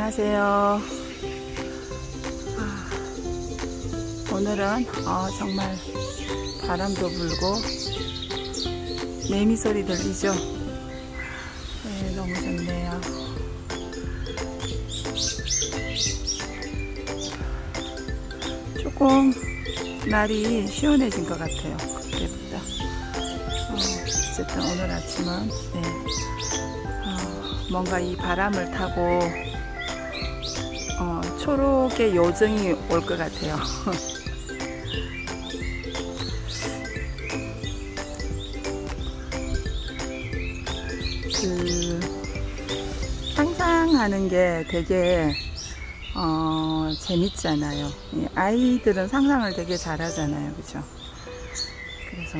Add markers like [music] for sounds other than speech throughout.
안녕하세요. 아, 오늘은 어, 정말 바람도 불고 매미 소리 들리죠? 네, 너무 좋네요. 조금 날이 시원해진 것 같아요. 그때보다. 어, 어쨌든 오늘 아침은 네. 어, 뭔가 이 바람을 타고 어, 초록의 요정이 올 것 같아요. [laughs] 그 상상하는 게 되게 어, 재밌잖아요. 이 아이들은 상상을 되게 잘하잖아요, 그죠? 그래서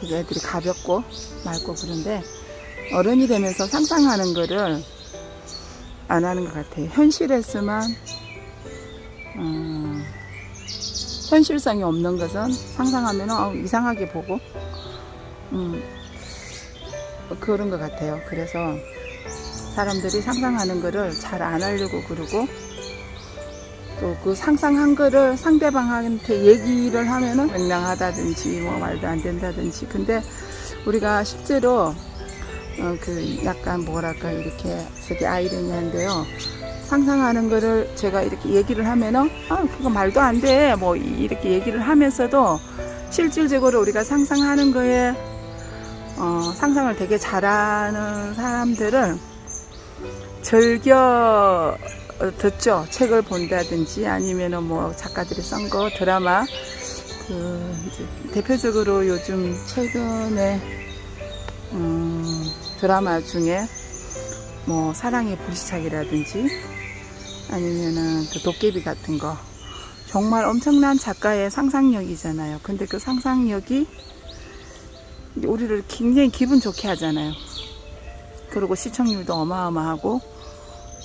되게 애들이 가볍고 맑고 그런데 어른이 되면서 상상하는 거를 안 하는 것 같아요. 현실에서만 음, 현실성이 없는 것은 상상하면 어, 이상하게 보고 음, 그런 것 같아요. 그래서 사람들이 상상하는 거를 잘 안 하려고 그러고 또 그 상상한 거를 상대방한테 얘기를 하면은 맹랑하다든지 뭐 말도 안 된다든지 근데 우리가 실제로 어, 그 약간 뭐랄까 이렇게 되게 아이러니한데요. 상상하는 거를 제가 이렇게 얘기를 하면은 아 그거 말도 안 돼 뭐 이렇게 얘기를 하면서도 실질적으로 우리가 상상하는 거에 어, 상상을 되게 잘하는 사람들을 즐겨 어, 듣죠. 책을 본다든지 아니면은 뭐 작가들이 쓴 거 드라마 그 이제 대표적으로 요즘 최근에 음, 드라마 중에 뭐 사랑의 불시착이라든지 아니면은 그 도깨비 같은 거 정말 엄청난 작가의 상상력이잖아요. 근데 그 상상력이 우리를 굉장히 기분 좋게 하잖아요. 그리고 시청률도 어마어마하고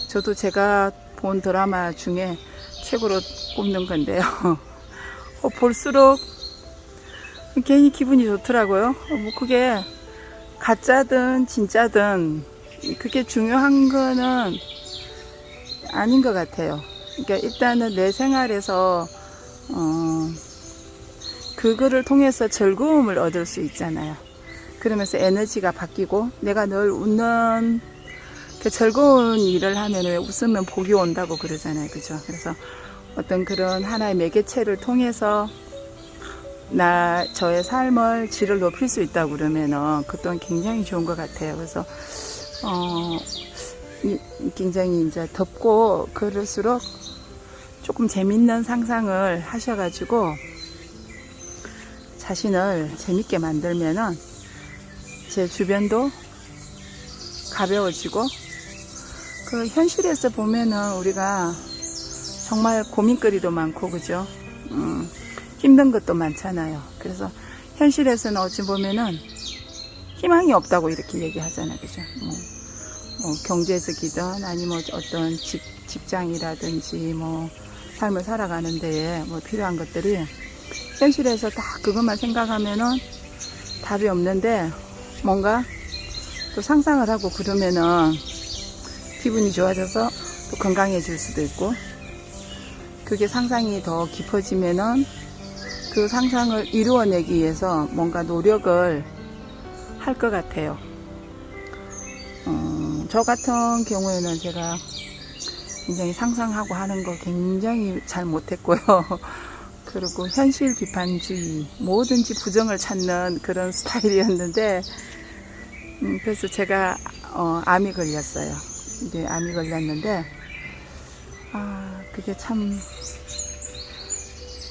저도 제가 본 드라마 중에 최고로 꼽는 건데요. [laughs] 어, 볼수록 괜히 기분이 좋더라고요. 어, 뭐 그게 가짜든 진짜든 그게 중요한 거는 아닌 것 같아요. 그러니까 일단은 내 생활에서 어, 그거를 통해서 즐거움을 얻을 수 있잖아요. 그러면서 에너지가 바뀌고 내가 늘 웃는 그 즐거운 일을 하면 왜 웃으면 복이 온다고 그러잖아요. 그죠? 그래서 어떤 그런 하나의 매개체를 통해서 나 저의 삶을 질을 높일 수 있다고 그러면은 그 또한 굉장히 좋은 것 같아요. 그래서 어 이- 굉장히 이제 덥고 그럴수록 조금 재밌는 상상을 하셔가지고 자신을 재밌게 만들면은 제 주변도 가벼워지고 그 현실에서 보면은 우리가 정말 고민거리도 많고 그죠? 음, 힘든 것도 많잖아요. 그래서 현실에서는 어찌 보면은 희망이 없다고 이렇게 얘기하잖아요. 그죠? 뭐, 뭐 경제적이든 아니면 어떤 직, 직장이라든지 뭐 삶을 살아가는 데에 뭐 필요한 것들이 현실에서 다 그것만 생각하면은 답이 없는데 뭔가 또 상상을 하고 그러면은 기분이 좋아져서 또 건강해질 수도 있고 그게 상상이 더 깊어지면은 그 상상을 이루어내기 위해서 뭔가 노력을 할 것 같아요. 어, 저 같은 경우에는 제가 굉장히 상상하고 하는 거 굉장히 잘 못했고요. [laughs] 그리고 현실 비판주의, 뭐든지 부정을 찾는 그런 [laughs] 스타일이었는데, 음, 그래서 제가 어, 암이 걸렸어요. 이제 암이 걸렸는데, 아, 그게 참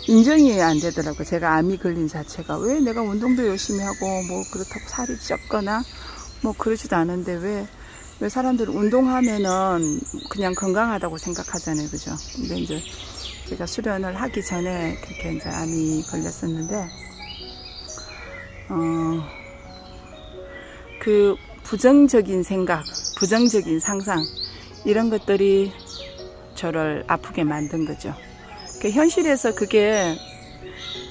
인정이 안 되더라고요. 제가 암이 걸린 자체가. 왜 내가 운동도 열심히 하고, 뭐, 그렇다고 살이 쪘거나, 뭐, 그러지도 않은데, 왜, 왜 사람들은 운동하면은 그냥 건강하다고 생각하잖아요. 그죠? 근데 이제 제가 수련을 하기 전에 그렇게 이제 암이 걸렸었는데, 어, 그 부정적인 생각, 부정적인 상상, 이런 것들이 저를 아프게 만든 거죠. 그 현실에서 그게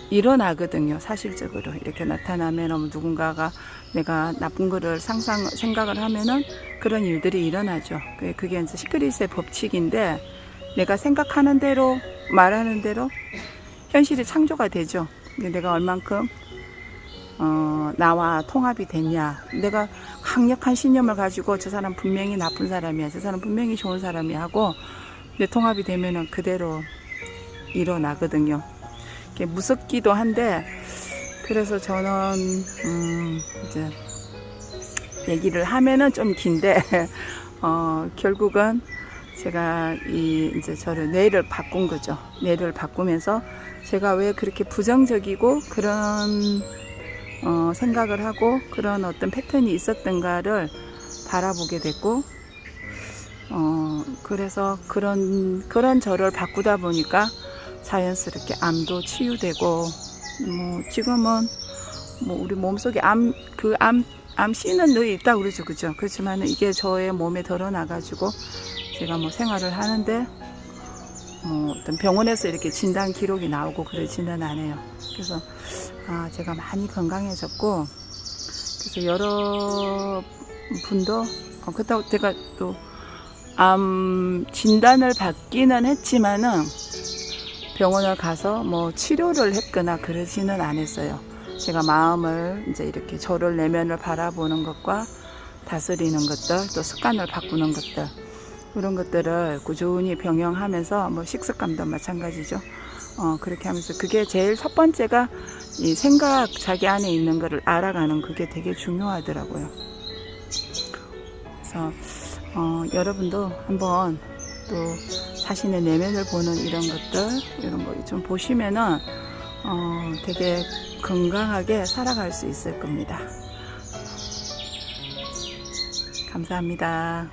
일어나거든요. 사실적으로 이렇게 나타나면 뭐 누군가가 내가 나쁜 거를 상상 생각을 하면은 그런 일들이 일어나죠. 그게- 이제 시크릿의 법칙인데 내가 생각하는 대로 말하는 대로 현실이 창조가 되죠. 내가 얼만큼 어, 나와 통합이 됐냐. 내가 강력한 신념을 가지고 저 사람 분명히 나쁜 사람이야. 저 사람 분명히 좋은 사람이야 하고 내 통합이 되면은 그대로 일어나거든요. 이게 무섭기도 한데 그래서 저는 음, 이제 얘기를 하면은 좀 긴데 [laughs] 어, 결국은 제가 이 이제 저를 뇌를 바꾼 거죠. 뇌를 바꾸면서 제가 왜 그렇게 부정적이고 그런 어, 생각을 하고 그런 어떤 패턴이 있었던가를 바라보게 됐고 어, 그래서 그런 그런 저를 바꾸다 보니까 자연스럽게 암도 치유되고 뭐 지금은 뭐 우리 몸속에 암 그 암 암 씨는 늘 있다 그러죠. 그죠? 그렇지만 이게 저의 몸에 드러나 가지고 제가 뭐 생활을 하는데 뭐 어떤 병원에서 이렇게 진단 기록이 나오고 그러지는 않아요. 그래서 아 제가 많이 건강해졌고 그래서 여러 분도 어, 그렇다고 제가 또 암 진단을 받기는 했지만은 병원을 가서 뭐 치료를 했거나 그러지는 않았어요. 제가 마음을 이제 이렇게 저를 내면을 바라보는 것과 다스리는 것들, 또 습관을 바꾸는 것들, 이런 것들을 꾸준히 병행하면서 뭐 식습관도 마찬가지죠. 어, 그렇게 하면서 그게 제일 첫 번째가 이 생각 자기 안에 있는 거를 알아가는 그게 되게 중요하더라고요. 그래서 어, 여러분도 한번 또 자신의 내면을 보는 이런 것들 이런 거 좀 보시면은 어, 되게 건강하게 살아갈 수 있을 겁니다. 감사합니다.